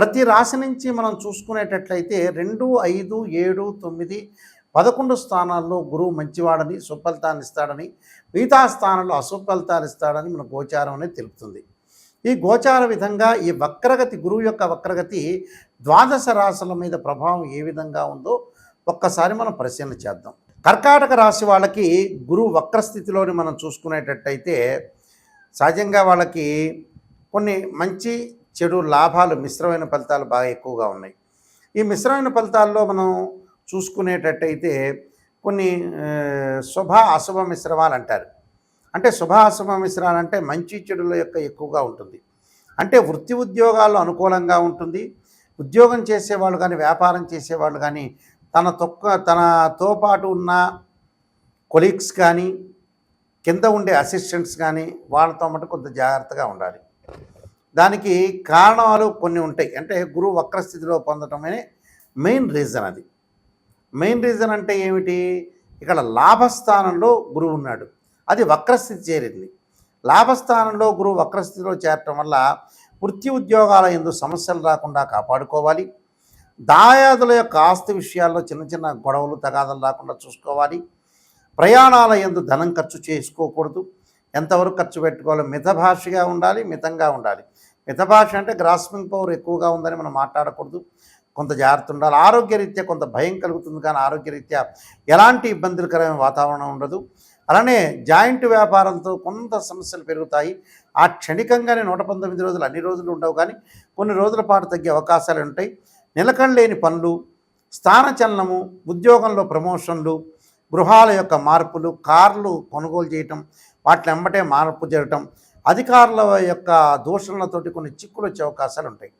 ప్రతి రాశి నుంచి మనం చూసుకునేటట్లయితే రెండు ఐదు ఏడు తొమ్మిది పదకొండు స్థానాల్లో గురువు మంచివాడని సుఫలితాన్ని ఇస్తాడని మిగతా స్థానంలో అసుఫలితాలు ఇస్తాడని మన గోచారం అనేది తెలుపుతుంది. ఈ గోచార విధంగా ఈ వక్రగతి గురువు యొక్క వక్రగతి ద్వాదశ రాశుల మీద ప్రభావం ఏ విధంగా ఉందో ఒక్కసారి మనం పరిశీలన చేద్దాం. కర్కాటక రాశి వాళ్ళకి గురువు వక్రస్థితిలోని మనం చూసుకునేటట్టయితే సహజంగా వాళ్ళకి కొన్ని మంచి చెడు లాభాలు మిశ్రమైన ఫలితాలు బాగా ఎక్కువగా ఉన్నాయి. ఈ మిశ్రమైన ఫలితాల్లో మనం చూసుకునేటట్టయితే కొన్ని శుభ అశుభ మిశ్రమాలు అంటారు. అంటే శుభ అశుభ మిశ్రాలు అంటే మంచి చెడుల యొక్క ఎక్కువగా ఉంటుంది. అంటే వృత్తి ఉద్యోగాల్లో అనుకూలంగా ఉంటుంది. ఉద్యోగం చేసేవాళ్ళు కానీ వ్యాపారం చేసేవాళ్ళు కానీ తన తొక్క తనతో పాటు ఉన్న కొలీగ్స్ కానీ కింద ఉండే అసిస్టెంట్స్ కానీ వాళ్ళతో మటు కొంత జాగ్రత్తగా ఉండాలి. దానికి కారణాలు కొన్ని ఉంటాయి. అంటే గురువు వక్రస్థితిలో పొందటమే మెయిన్ రీజన్ అది. మెయిన్ రీజన్ అంటే ఏమిటి? ఇక్కడ లాభస్థానంలో గురువు ఉన్నాడు. అది వక్రస్థితి చేరింది. లాభస్థానంలో గురువు వక్రస్థితిలో చేరటం వల్ల వృత్తి ఉద్యోగాల ఎందు సమస్యలు రాకుండా కాపాడుకోవాలి. దాయాదుల యొక్క ఆస్తి విషయాల్లో చిన్న చిన్న గొడవలు తగాదలు రాకుండా చూసుకోవాలి. ప్రయాణాల ఎందు ధనం ఖర్చు చేసుకోకూడదు. ఎంతవరకు ఖర్చు పెట్టుకోవాలో? మితభాషగా ఉండాలి మితంగా ఉండాలి. మితభాష అంటే గ్రాస్పింగ్ పవర్ ఎక్కువగా ఉందని మనం మాట్లాడకూడదు. కొంత జాగ్రత్త ఉండాలి. ఆరోగ్యరీత్యా కొంత భయం కలుగుతుంది కానీ ఆరోగ్యరీత్యా ఎలాంటి ఇబ్బందులకరమైన వాతావరణం ఉండదు. అలానే జాయింట్ వ్యాపారంతో కొంత సమస్యలు పెరుగుతాయి. ఆ క్షణికంగానే నూట పంతొమ్మిది రోజులు అన్ని రోజులు ఉండవు కానీ కొన్ని రోజుల పాటు తగ్గే అవకాశాలు ఉంటాయి. నిలకడలేని పనులు స్థానచలనము ఉద్యోగంలో ప్రమోషన్లు గృహాల యొక్క మార్పులు కార్లు కొనుగోలు చేయటం వాటిని వెంబటే మార్పు జరగటం అధికారుల యొక్క దూషణలతోటి కొన్ని చిక్కులు వచ్చే అవకాశాలు ఉంటాయి.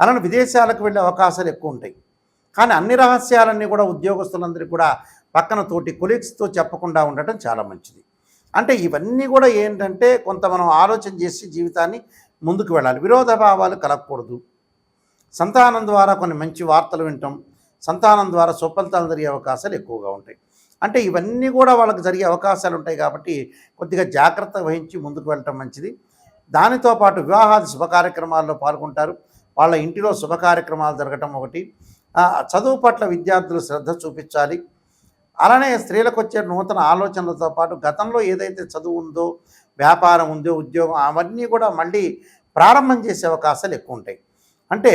అలానే విదేశాలకు వెళ్ళే అవకాశాలు ఎక్కువ ఉంటాయి. కానీ అన్ని రహస్యాలన్నీ కూడా ఉద్యోగస్తులందరికీ కూడా పక్కన తోటి కొలీగ్స్తో చెప్పకుండా ఉండటం చాలా మంచిది. అంటే ఇవన్నీ కూడా ఏంటంటే కొంత మనం ఆలోచన చేసి జీవితాన్ని ముందుకు వెళ్ళాలి. విరోధభావాలు కలగకూడదు. సంతానం ద్వారా కొన్ని మంచి వార్తలు వింటాం సంతానం ద్వారా సుఫలితాలు జరిగే అవకాశాలు ఎక్కువగా ఉంటాయి. అంటే ఇవన్నీ కూడా వాళ్ళకి జరిగే అవకాశాలు ఉంటాయి కాబట్టి కొద్దిగా జాగ్రత్త వహించి ముందుకు వెళ్ళటం మంచిది. దానితో పాటు వివాహాది శుభ కార్యక్రమాల్లో పాల్గొంటారు. వాళ్ళ ఇంటిలో శుభ కార్యక్రమాలు జరగటం ఒకటి. చదువు పట్ల విద్యార్థులు శ్రద్ధ చూపించాలి. అలానే స్త్రీలకు వచ్చే నూతన ఆలోచనలతో పాటు గతంలో ఏదైతే చదువు ఉందో వ్యాపారం ఉందో ఉద్యోగం అవన్నీ కూడా మళ్ళీ ప్రారంభం చేసే అవకాశాలు ఎక్కువ ఉంటాయి. అంటే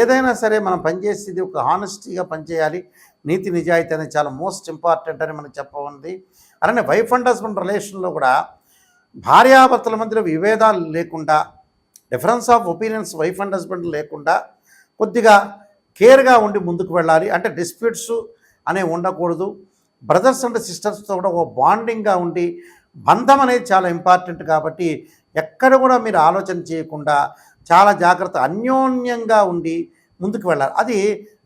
ఏదైనా సరే మనం పనిచేసేది ఒక హానెస్టీగా పనిచేయాలి. నీతి నిజాయితీ అనేది చాలా మోస్ట్ ఇంపార్టెంట్ అని మనం చెప్పఉంది అలానే వైఫ్ అండ్ హస్బెండ్ రిలేషన్లో కూడా భార్యాభర్తల మధ్యలో విభేదాలు లేకుండా difference of opinions wife and husband లేకుండా కొద్దిగా కేర్గా ఉండి ముందుకు వెళ్ళాలి. అంటే డిస్ప్యూట్స్ అనేవి ఉండకూడదు. బ్రదర్స్ అండ్ సిస్టర్స్తో కూడా ఒక బాండింగ్గా ఉండి బంధం అనేది చాలా ఇంపార్టెంట్ కాబట్టి ఎక్కడ కూడా మీరు ఆలోచన చేయకుండా చాలా జాగ్రత్త అన్యోన్యంగా ఉండి ముందుకు వెళ్ళాలి. అది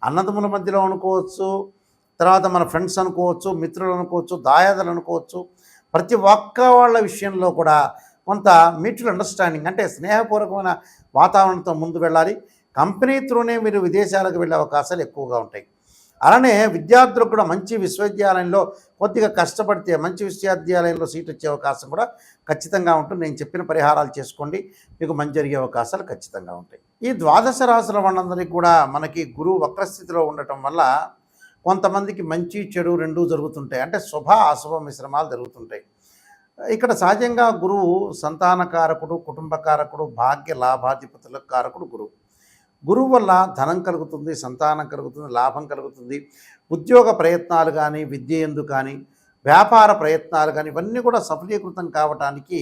అన్నదమ్ముల మధ్యలో అనుకోవచ్చు తర్వాత మన ఫ్రెండ్స్ అనుకోవచ్చు మిత్రులు అనుకోవచ్చు దాయాదులు అనుకోవచ్చు. ప్రతి ఒక్క వాళ్ళ విషయంలో కూడా కొంత మ్యూచువల్ అండర్స్టాండింగ్ అంటే స్నేహపూర్వకమైన వాతావరణంతో ముందు వెళ్ళాలి. కంపెనీ త్రూనే మీరు విదేశాలకు వెళ్ళే అవకాశాలు ఎక్కువగా ఉంటాయి. అలానే విద్యార్థులకు కూడా మంచి విశ్వవిద్యాలయంలో కొద్దిగా కష్టపడితే మంచి విశ్వవిద్యాలయంలో సీట్ వచ్చే అవకాశం కూడా ఖచ్చితంగా ఉంటుంది. నేను చెప్పిన పరిహారాలు చేసుకోండి. మీకు మంచి జరిగే అవకాశాలు ఖచ్చితంగా ఉంటాయి. ఈ ద్వాదశ రాశుల వాళ్ళందరికీ కూడా మనకి గురువు వక్రస్థితిలో ఉండటం వల్ల కొంతమందికి మంచి చెడు రెండూ జరుగుతుంటాయి. అంటే శుభ అశుభ మిశ్రమాలు జరుగుతుంటాయి. ఇక్కడ సహజంగా గురువు సంతానకారకుడు కుటుంబకారకుడు భాగ్య లాభాధిపతుల కారకుడు గురువు. గురువు వల్ల ధనం కలుగుతుంది సంతానం కలుగుతుంది లాభం కలుగుతుంది. ఉద్యోగ ప్రయత్నాలు కానీ విద్య ఎందు కానీ వ్యాపార ప్రయత్నాలు కానీ ఇవన్నీ కూడా సఫలీకృతం కావటానికి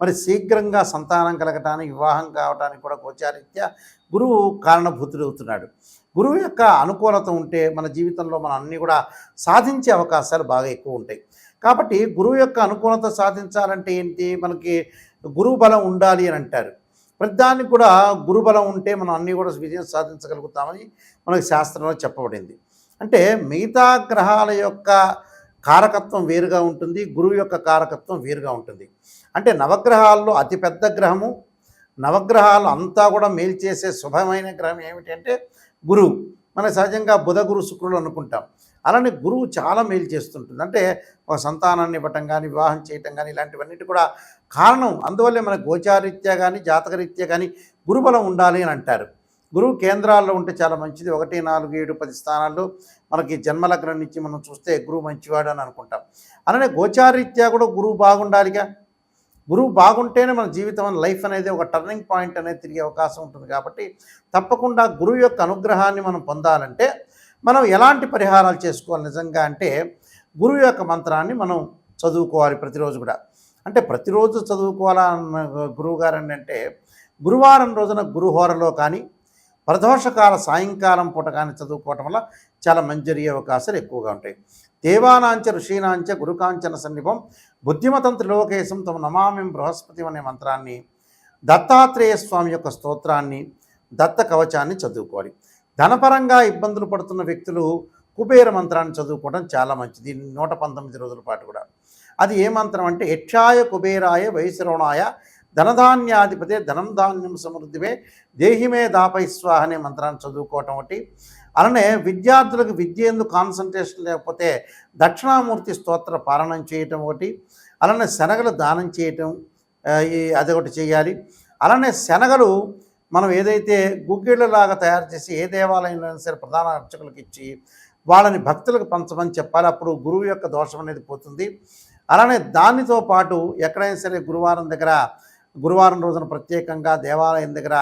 మరి శీఘ్రంగా సంతానం కలగటానికి వివాహం కావటానికి కూడా గోచారీత్యా గురువు కారణభూతుడవుతున్నాడు. గురువు యొక్క అనుకూలత ఉంటే మన జీవితంలో మనం అన్నీ కూడా సాధించే అవకాశాలు బాగా ఎక్కువ ఉంటాయి. కాబట్టి గురువు యొక్క అనుకూలత సాధించాలంటే ఏంటి? మనకి గురువు బలం ఉండాలి అని అంటారు. ప్రతిదానికి కూడా గురుబలం ఉంటే మనం అన్నీ కూడా విజయం సాధించగలుగుతామని మనకు శాస్త్రంలో చెప్పబడింది. అంటే మిగతా గ్రహాల యొక్క కారకత్వం వేరుగా ఉంటుంది గురువు యొక్క కారకత్వం వేరుగా ఉంటుంది. అంటే నవగ్రహాల్లో అతిపెద్ద గ్రహము నవగ్రహాలు అంతా కూడా మేలు చేసే శుభమైన గ్రహం ఏమిటంటే గురువు. మన సహజంగా బుధ గురు శుక్రుడు అనుకుంటాం. అలానే గురువు చాలా మేలు చేస్తుంటుంది. అంటే ఒక సంతానాన్ని ఇవ్వటం కానీ వివాహం చేయటం కానీ ఇలాంటివన్నిటి కూడా కారణం. అందువల్లే మన గోచారీత్యా కానీ జాతకరీత్యా కానీ గురుబలం ఉండాలి అని అంటారు. గురువు కేంద్రాల్లో ఉంటే చాలా మంచిది. ఒకటి నాలుగు ఏడు పది స్థానాల్లో మనకి జన్మలగ్నం నుంచి మనం చూస్తే గురువు మంచివాడు అని అనుకుంటాం. అలానే గోచారీత్యా కూడా గురువు బాగుండాలిగా. గురువు బాగుంటేనే మన జీవితం లైఫ్ అనేది ఒక టర్నింగ్ పాయింట్ అనేది తిరిగే అవకాశం ఉంటుంది కాబట్టి తప్పకుండా గురువు యొక్క అనుగ్రహాన్ని మనం పొందాలంటే మనం ఎలాంటి పరిహారాలు చేసుకోవాలి నిజంగా అంటే గురువు యొక్క మంత్రాన్ని మనం చదువుకోవాలి ప్రతిరోజు కూడా. అంటే ప్రతిరోజు చదువుకోవాలన్న గురువు గారు గురువారం రోజున గురుహోరలో కానీ ప్రదోషకాల సాయంకాలం పూట కానీ చదువుకోవటం వల్ల చాలా మంచి జరిగే అవకాశాలు ఎక్కువగా ఉంటాయి. దేవానాంచ ఋషీనాంచ గురుకాంచన సన్నిభం బుద్ధిమతం త్రిలోకేశం తమ నమామిం బృహస్పతి అనే మంత్రాన్ని దత్తాత్రేయ స్వామి యొక్క స్తోత్రాన్ని దత్త కవచాన్ని చదువుకోవాలి. ధనపరంగా ఇబ్బందులు పడుతున్న వ్యక్తులు కుబేర మంత్రాన్ని చదువుకోవడం చాలా మంచిది. నూట పంతొమ్మిది రోజుల పాటు కూడా. అది ఏ మంత్రం అంటే యక్షాయ కుబేరాయ వైశ్రవణాయ ధనధాన్యాధిపతే ధనం ధాన్యం సమృద్ధివే దేహిమే దాపై స్వాహ అనే మంత్రాన్ని చదువుకోవటం ఒకటి. అలానే విద్యార్థులకు విద్య ఎందుకు కాన్సన్ట్రేషన్ లేకపోతే దక్షిణామూర్తి స్తోత్ర పాలనం చేయటం ఒకటి. అలానే శనగలు దానం చేయటం ఈ అదొకటి చేయాలి. అలానే శనగలు మనం ఏదైతే గుగ్గిళ్ళలాగా తయారు చేసి ఏ దేవాలయంలో అయినా సరే ప్రధాన అర్చకులకు ఇచ్చి వాళ్ళని భక్తులకు పంచమని చెప్పాలి. అప్పుడు గురువు యొక్క దోషం అనేది పోతుంది. అలానే దానితో పాటు ఎక్కడైనా సరే గురువారం దగ్గర గురువారం రోజున ప్రత్యేకంగా దేవాలయం దగ్గర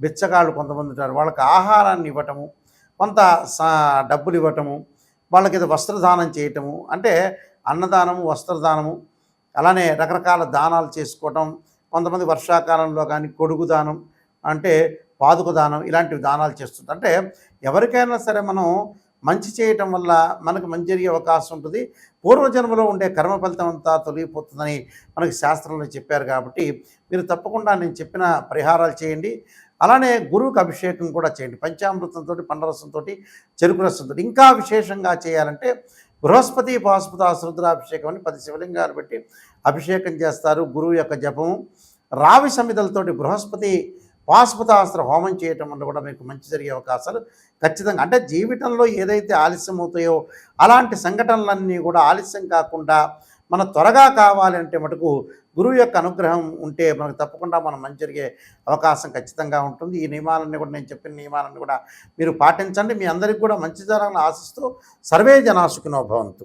బిచ్చగాళ్ళు కొంతమంది ఉంటారు. వాళ్ళకి ఆహారాన్ని ఇవ్వటము కొంత సా- డబ్బులు ఇవ్వటము వాళ్ళకి ఏదో వస్త్రదానం చేయటము అంటే అన్నదానము వస్త్రదానము అలానే రకరకాల దానాలు చేసుకోవటం కొంతమంది వర్షాకాలంలో కానీ కొడుకు దానం అంటే పాదుక దానం ఇలాంటివి దానాలు చేస్తుంటారు. అంటే ఎవరికైనా సరే మనం మంచి చేయటం వల్ల మనకు మంచి జరిగే అవకాశం ఉంటుంది. పూర్వజన్మలో ఉండే కర్మ ఫలితం అంతా తొలగిపోతుందని మనకు శాస్త్రంలో చెప్పారు కాబట్టి మీరు తప్పకుండా నేను చెప్పిన పరిహారాలు చేయండి. అలానే గురువుకి అభిషేకం కూడా చేయండి. పంచామృతంతో పండరసంతో చెరుకు రసంతో ఇంకా విశేషంగా చేయాలంటే బృహస్పతి పాశుపత రుద్రాభిషేకం అని పది శివలింగాలు పెట్టి అభిషేకం చేస్తారు గురువు యొక్క జపము. రావి సమిదలతోటి బృహస్పతి పాశుపతాస్త్ర హోమం చేయటం వల్ల కూడా మీకు మంచి జరిగే అవకాశాలు ఖచ్చితంగా. అంటే జీవితంలో ఏదైతే ఆలస్యం అవుతాయో అలాంటి సంఘటనలన్నీ కూడా ఆలస్యం కాకుండా మన త్వరగా కావాలంటే మటుకు గురువు యొక్క అనుగ్రహం ఉంటే మనకు తప్పకుండా మనం మంచి జరిగే అవకాశం ఖచ్చితంగా ఉంటుంది. ఈ నియమాలన్నీ కూడా నేను చెప్పిన నియమాలన్నీ కూడా మీరు పాటించండి. మీ అందరికీ కూడా మంచి జరగాలని ఆశిస్తూ సర్వే జనాసుకునో భవంతు.